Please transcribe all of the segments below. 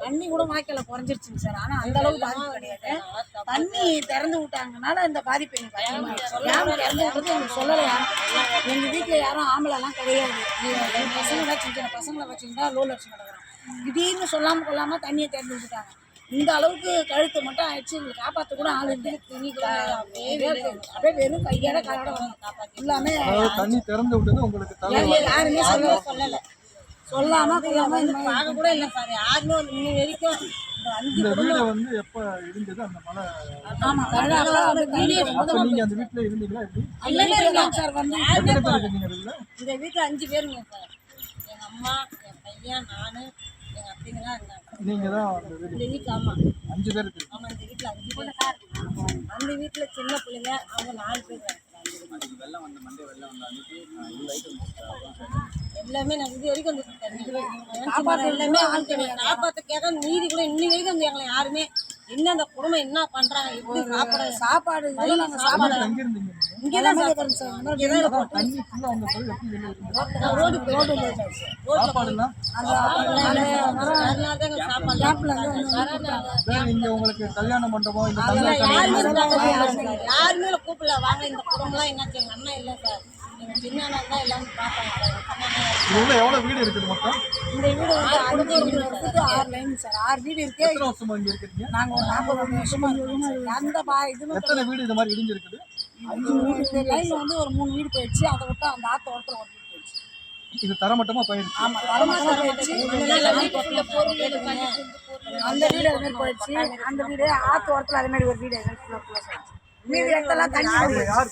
தண்ணி கூட வாய்க்கல குறைஞ்சிருச்சுங்க சார். ஆனா அந்த அளவுக்கு பாதிப்பு கிடையாது. தண்ணி திறந்து விட்டாங்கனால இந்த பாதிப்பு எனக்கு அதிகமாகிடுச்சு திறந்து விட்டது எனக்கு சொல்லலை யாரும். எங்க வீட்டுல யாரும் ஆம்பளை எல்லாம் கிடையாது என் சின்ன சின்ன பசங்களை வச்சுருந்தா லோ அடிச்சு கிடக்குறாங்க திடீர்னு சொல்லாம கொள்ளாம தண்ணியை திறந்து விட்டுட்டாங்க. இந்த அளவுக்கு கழுத்து மட்டும் ஆயிடுச்சு. எங்களை காப்பாற்ற கூட ஆள் இல்லை. அப்படியே வெறும் கையால காலோட வந்தோம் எல்லாமே தண்ணி திறந்து விட்டது உங்களுக்கு யாரும் யாருமே சொல்லல. சொல்லாம கொள்ளாம இந்த பார்க்க கூட இல்லை சார். யாருமே வந்து இன்னி வரைக்கும் இந்த அஞ்சு இந்த வீடு வந்து எப்போ இடிஞ்சது அந்த மழை ஆமா கருணாகரன் அந்த வீட்டில் இருந்தீங்களா எப்படி? சார் வந்து இந்த வீட்டில் அஞ்சு பேருங்க சார். எங்கள் அம்மா என் பையன் நான் அத்தைங்கெல்லாம் இருந்தாங்க நீங்கள் தான் அந்த வீடு இந்த வீட்டில் ஆமாம் அஞ்சு பேர் இருக்கு ஆமாம் இந்த வீட்டில் அஞ்சு பேர் அந்த வீட்டில் சின்ன பிள்ளைங்க அவங்க நாலு பேர் தான் வெள்ளம் வந்த மண்டே வெள்ளம் வந்த அன்னைக்கு எல்லாமே நான் இது வரைக்கும் வந்து காப்பாற்ற எல்லாமே ஆள் கிடையாது. காப்பாற்ற கேட்க நீதி கூட இன்னி வரைக்கும் வந்து எங்களை யாருமே என்ன அந்த குடும்பம் என்ன பண்றாங்க? எப்படி சாப்பிட சாப்பாடு சாப்பாடு இங்கே தான் சார் தான் ரோடு ரோடு உங்களுக்கு கல்யாண மண்டபம் யாருமே கூப்பிடல. வாங்க இந்த குடும்பம்லாம் என்னாச்சு? எங்க அண்ணன் இல்லை சார். தான் எல்லாமே சார் இது உள்ள எவ்வளவு வீடு இருக்குது மொத்தம்? இந்த வீடு வந்து அஞ்சு வீடு ஆறு லைன் சார் ஆறு வீடு இருக்கு. எத்தனை வருஷமா இங்க இருக்கீங்க? நாங்க ஒரு நாற்பது வருஷமா இருக்கோம் அந்த பா இதுமே எத்தனை வீடு இது மாதிரி இடிஞ்சிருக்குது? இந்த லைன்ல வந்து ஒரு மூணு வீடு போயிடுச்சு. அதை விட்டு அந்த ஆத்த ஒருத்தர் ஒரு வீடு போயிடுச்சு. இது தரமட்டமா போயிடுச்சு. ஆமா வரமாட்டா போயிடுச்சு. அந்த வீடு அது மாதிரி போயிடுச்சு. அந்த வீடு ஆத்து ஓரத்துல அதே மாதிரி ஒரு வீடு. மீதி இடத்தெல்லாம் தண்ணி யாரு யார்?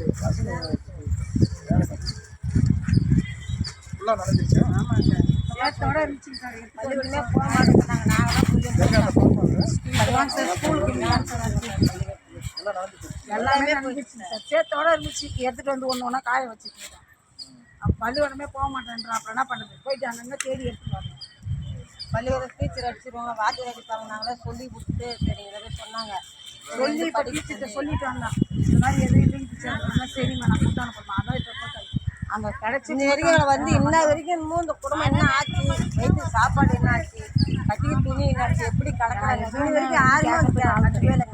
குத்தம் யாரு ஃபுல்லா நடந்துச்சு சேத்தோட இருந்துச்சு சார் பள்ளிக்கூடமே போக மாட்டேங்கிறாங்க நாங்களாம் ஸ்கூலுக்கு சார் அது. எல்லாம் நடந்துச்சு சார் சேத்தோட இருந்துச்சு. எடுத்துட்டு வந்து ஒன்று ஒன்றா காய வச்சுட்டு பள்ளிக்கூடமே போக மாட்டேன்றான். அப்புறம் என்ன பண்ணுறது போயிட்டு அங்கங்கே தேடி எடுத்துட்டு வரணும் பள்ளிக்கூடம் டீச்சர் அடிச்சிருவாங்க. வாத்தியார் அடிப்பாங்க நாங்களே சொல்லி கொடுத்து சரி சொன்னாங்க. சொல்லி இப்போ டீச்சர்கிட்ட சொல்லிட்டு வந்தான். இந்த மாதிரி எதுவும் இல்லைங்க டீச்சர் சொன்னா சரிம்மா நான் கொடுத்து அனுப்பணுமா அதான் இப்போ போட்டேன் அங்கே கிடச்சி இன்ன வரைக்கும் வந்து இன்ன வரைக்கும் இன்னமும் இந்த குடும்பம் என்ன ஆச்சு? வயிற்று சாப்பாடு என்ன ஆச்சு? கட்டிக்க துணி என்ன ஆச்சு? எப்படி கிடக்குறாங்க இன்ன வரைக்கும் யாருமே வந்து இல்லை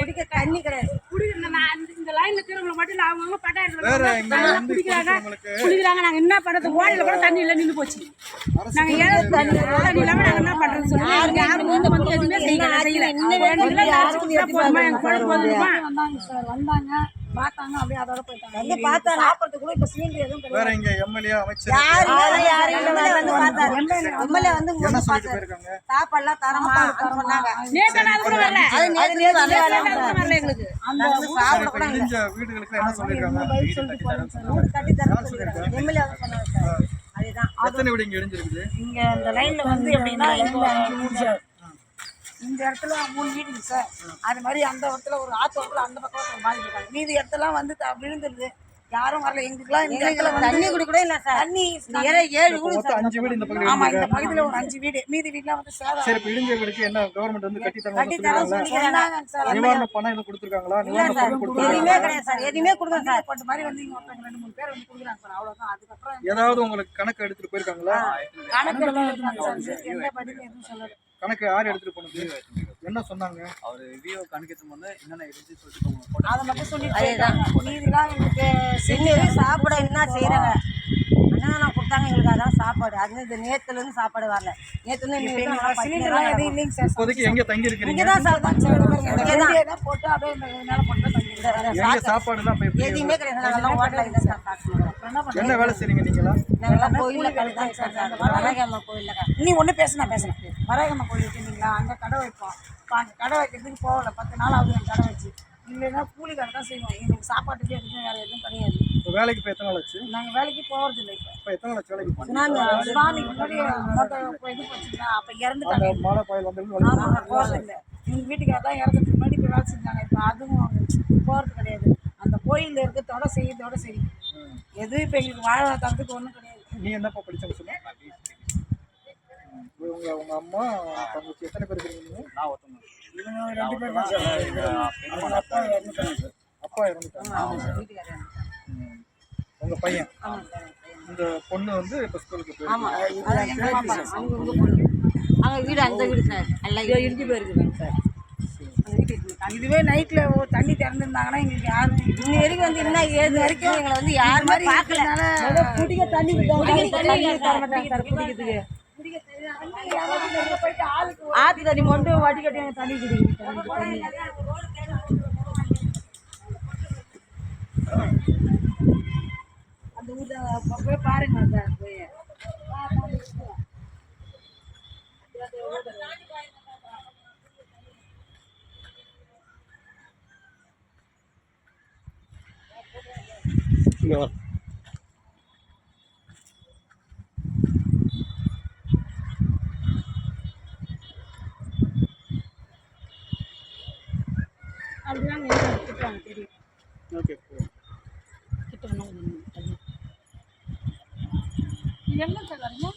குடிக்க தண்ணி கிடையாது குடிக்கிற நான் அந்த- இந்த லைன்ல திரும்ப மட்டும் இல்ல அவங்கவுங்க பட்டா எடுத்து வேற வந்து எங்க நல்லா வந்து குடிக்கிறாங்க உங்களுக்கு குடிக்கிறாங்க நாங்க என்ன பண்றது? ஓடையில கூட தண்ணி இல்ல நின்று போச்சு. நாங்க ஏழை தண்ணி தண்ணி இல்லாம நாங்க என்ன பண்றது சொல்லுங்க. எங்களுக்கு யாரும் வந்து வந்து எதுவுமே செய்யல போதுமா? வந்தாங்க. பார்த்தாங்க அப்படியே அதோட போயிட்டாங்க. வந்து பார்த்தா சாப்பிட்றது கூட இப்போ சிலிண்டர் எதுவும் கிடையாது. வேற இங்க எம்எல்ஏ அமைச்சர்? யாரு யாரு எம்எல்ஏ வந்து பார்த்தாரு எம்எல்ஏ வந்து என்ன சொல்லிட்டு போயிருக்காங்க? சாப்பாடுலாம் தரமா சொன்னாங்க. நேத்து அது கூட வரல. அது நேத்து நேத்து வரல. எங்களுக்கு. சாப்பிட கூட வீடுகளுக்கு என்ன சொல்லிருக்காங்க கட்டி தர சொல்லிருக்காங்க எம்எல்ஏ வந்து சொன்னாங்க. சார் அதுதான். எத்தனை வீடு இங்க இடிஞ்சிருக்குது? இங்க இந்த லைன்ல வந்து எப்படின்னா இந்த இடத்துல மூணு வீடுங்க சார். அது மாதிரி அந்த இடத்துல ஒரு ஆத்து இடத்துல அந்த பக்கம் வாங்கிட்டு இருக்காங்க மீதி இடத்துலாம் வந்து விழுந்துருது. யாரும் வரல. எங்களுக்குலாம் இந்த இடத்துல வந்து தண்ணி குடி கூட இல்ல சார். தண்ணி இந்த ஏழை ஏழு வீடு மொத்தம் அஞ்சு வீடு இந்த பக்கம் ஆமா இந்த பகுதியில ஒரு அஞ்சு வீடு. மீதி வீடுலாம் வந்து சேதம் சரி இப்ப இடிஞ்ச வீடுக்கு என்ன கவர்மெண்ட் வந்து கட்டி கட்டி தரணும் தர சொல்லிருக்காங்களா சொன்னாங்க சார். நிவாரண பணம் எதுவும் கொடுத்துருக்காங்களா? நிவாரண பணம் எதுவுமே கொடுத்துருக்காங்களா கிடையாது சார். எதுவுமே கொடுங்க சார். பட்டு மாதிரி வந்து இங்க ஒருத்தவங்க ரெண்டு மூணு பேர் வந்து கொடுக்குறாங்க சார். அவ்வளவுதான். அதுக்கப்புறம் ஏதாவது உங்களுக்கு கணக்கு எடுத்துட்டு போயிருக்காங்களா? கணக்கு எல்லாம் சார். எந்த பதிலும் எதுவும் சொல்லல. கணக்கு யார் எடுத்துட்டு போனது? என்ன சொன்னாங்க? அவர் விஓ கணக்கெடுத்து வந்து என்னென்ன இருந்துச்சு சொல்லிட்டு. அதை மட்டும் சொல்லி அதேதான். மீதிலாம் எங்களுக்கு வரைக்கும் சாப்பிட என்ன செய்யறாங்க? அன்னதானம் கொடுத்தாங்க எங்களுக்கு அதான் சாப்பாடு. அது இந்த நேத்துல இருந்து சாப்பாடு வரல. நாங்க சிலிண்டர்லாம் எதுவும் இல்லைங்க சார். இப்போதைக்கு எங்க தங்கி இருக்கிறீங்க இங்கதான் சார். இங்கதான். வெளியே தான் போட்டு அப்படியே இந்த மேல போட்டு தங்கிடுறோம். எங்க சாப்பாடு எல்லாம் எதுவுமே கிடையாது. நாங்கெல்லாம் ஹோட்டல்ல இல்லை சார் சாப்பிடுவோம் என்ன வேலை செய்றீங்க நீங்களா நாங்கெல்லாம் கோயில்ல சார் வரகாம கோயில்ல நீ ஒண்ணு பேசுனா பேசுறேன் வராகம்மா கோயில் வச்சிருந்தீங்களா அங்க கடை வைப்போம். இப்போ அங்க கடை வைக்கிறதுக்கு போகல. பத்து நாள் ஆகுது அந்த கடை வச்சு. இல்லைன்னா கூலி கடை தான் செய்வோம். எங்களுக்கு சாப்பாட்டுக்கு எதுவும் வேற எதுவும் கிடையாது. இப்போ வேலைக்கு இப்போ எத்தனை நாள் ஆச்சு? நாங்க வேலைக்கு போறது இல்லை இப்போ. இப்போ எத்தனை நாள் வேலைக்கு போனீங்க? சுனாமி சுனாமிக்கு முன்னாடி இது போச்சுங்களா அப்போ அந்த இறந்துட்டாங்க மழை புயல் வந்தது ஆமாம் போகிறது இல்லை. எங்கள் வீட்டுக்கார தான் இறக்கிறதுக்கு முன்னாடி இப்போ வேலை செஞ்சாங்க இப்போ அதுவும் போகிறது கிடையாது அந்த கோயிலில் இருக்கிறதோட செய்யறதோட சரி எதுவும் இப்போ எங்களுக்கு வாழ்வாதாரத்துக்கு ஒன்றும் கிடையாது நீ என்னப்பா படிச்சவங்க சொல்லு உங்க உங்க அம்மா தங்கச்சி எத்தனை பேர் இருக்கீங்க? நான் ஒருத்தவங்க இவங்க ரெண்டு பேர் தான் சார் அப்பா இறந்துட்டாங்க சார் அப்பா இறந்துட்டாங்க ம். உங்க பையன் இந்த பொண்ணு வந்து இப்ப ஸ்கூலுக்கு ஆமா போயிருக்கு அவங்க வீடு அந்த வீடு சார். எல்லாம் இடிஞ்சு போயிருக்குங்க சார். இதுவே நைட்ல தண்ணி திறந்துருந்தாங்கன்னா எங்களுக்கு யாரும் இன்ன வரைக்கும் வந்து என்ன ஏது வரைக்கும் எங்களை வந்து யாருமே பார்க்கல. குடிக்க தண்ணி ஆத்து தண்ணி மட்டும் வடி கட்டி தண்ணி குடிக்குது அந்த ஊர்ல போய் பாருங்க அந்த போய் அப்படிதான் எல்லாம் திட்டுவாங்க தெரியும் ஓகே கிட்ட என்ன எங்க சார் வரீங்க